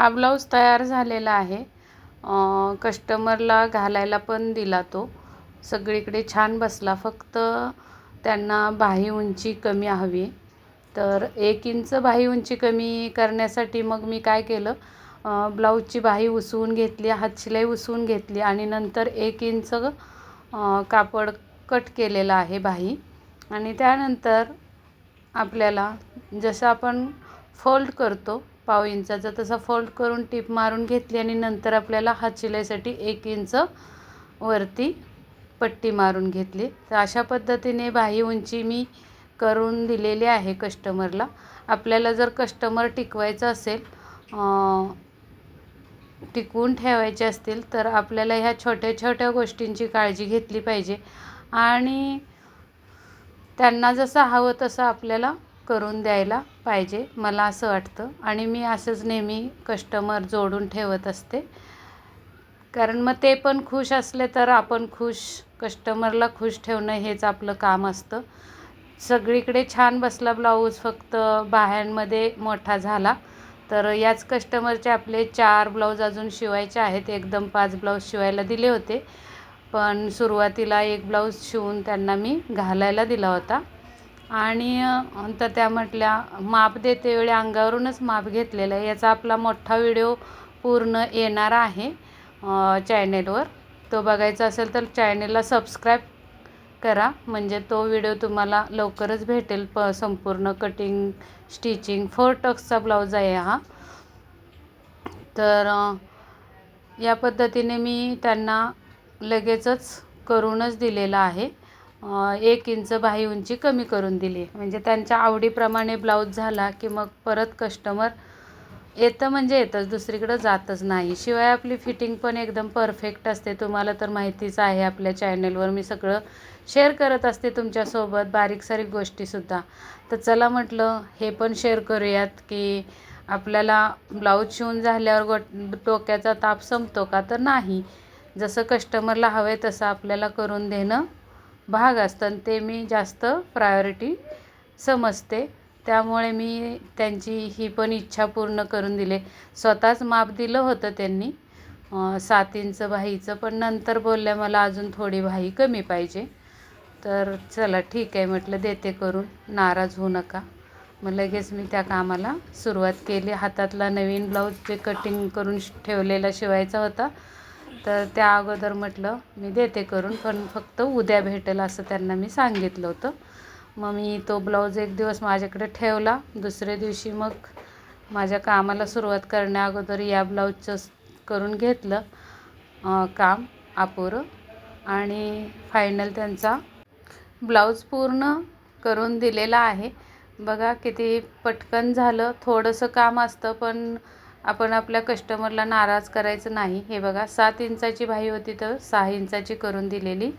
हा ब्लाऊज तयार झालेला आहे. कस्टमरला घालायला पण दिला तो. सगळीकडे छान बसला. फक्त त्यांना बाही उंची कमी हवी. तर एक इंच बाही उंची कमी करण्यासाठी मग मी काय केलं? ब्लाऊजची बाही उसवून घेतली हातशिलाई उसवून घेतली आणि नंतर एक इंच कापड कट केलेलं आहे बाही. आणि त्यानंतर आपल्याला जसं आपण फोल्ड करतो पाव इंचाचा तसा फोल्ड करून टीप मारून घेतली आणि नंतर आपल्याला हातशिलाईसाठी एक इंच वरती पट्टी मारून घेतली. तर अशा पद्धतीने बाही उंची मी करून दिलेली आहे कस्टमरला आपल्याला जर कस्टमर टिकवायचं असेल टिकवून ठेवायचे असतील तर आपल्याला ह्या छोट्या छोट्या गोष्टींची काळजी घेतली पाहिजे. आणि त्यांना जसं हवं तसं आपल्याला करून द्यायला पाहिजे मला असं वाटतं. आणि मी असंच नेहमी कस्टमर जोडून ठेवत असते. कारण मग ते पण खुश असले तर आपण खुश कस्टमरला खुश ठेवणं हेच आपलं काम असतं. सगळीकडे छान बसला ब्लाऊज फक्त बाह्यांमध्ये मोठा झाला. तर याच कस्टमरचे आपले चार ब्लाऊज अजून शिवायचे आहेत. एकदम पाच ब्लाऊज शिवायला दिले होते. पण सुरुवातीला एक ब्लाऊज शिवून त्यांना मी घालायला दिला होता. आणि नंतर त्या म्हटल्या माप देते वेळी अंगावरूनच माप घेतलेलं आहे. याचा आपला मोठा व्हिडिओ पूर्ण येणार आहे चॅनेलवर. तो बघायचा असेल तर चॅनेलला सबस्क्राईब करा. म्हणजे तो व्हिडिओ तुम्हाला लवकरच भेटेल. प संपूर्ण कटिंग स्टिचिंग फोर टक्सचा ब्लाऊज आहे हा. तर या पद्धतीने मी त्यांना लगेचच करूनच दिलेला आहे. एक इंच बाही उंची कमी करून दिली. म्हणजे त्यांच्या आवडीप्रमाणे ब्लाऊज झाला की मग परत कस्टमर येतं म्हणजे येतंच दुसरीकडं जातच नाही. शिवाय आपली फिटिंग पण एकदम परफेक्ट असते. तुम्हाला तर माहितीच आहे आपल्या चॅनलवर मी सगळं शेअर करत असते तुमच्यासोबत बारीक सारीक गोष्टीसुद्धा. तर चला म्हटलं हे पण शेअर करूयात की आपल्याला ब्लाऊज शिवून झाल्यावर गो डोक्याचा ताप संपतो का? तर नाही. जसं कस्टमरला हवं आहे तसं आपल्याला करून देणं भाग असतं आणि ते मी जास्त प्रायोरिटी समजते. त्यामुळे मी त्यांची ही पण इच्छा पूर्ण करून दिले. स्वतःच माप दिलं होतं त्यांनी. सात इंच बाहीचं पण नंतर बोलल्या मला अजून थोडी बाही कमी पाहिजे. तर चला ठीक आहे म्हटलं देते करून. नाराज होऊ नका. मग लगेच मी त्या कामाला सुरुवात केली. हातातला नवीन ब्लाऊज जे कटिंग करून ठेवलेला शिवायचा होता तर त्या अगोदर म्हटलं मी देते करून पण फक्त उद्या भेटेल असं त्यांना मी सांगितलं होतं. मग मी तो ब्लाऊज एक दिवस माझ्याकडे ठेवला. दुसऱ्या दिवशी मग माझ्या कामाला सुरुवात करण्या अगोदर या ब्लाऊजचं करून घेतलं काम अपुरं. आणि फायनल त्यांचा ब्लाऊज पूर्ण करून दिलेला आहे. बघा किती पटकन झालं. थोडंसं काम असतं पण आपण आपल्या कस्टमरला नाराज करायचं नाही. हे बघा सात इंचाची बाही होती तर सहा इंचाची करून दिलेली.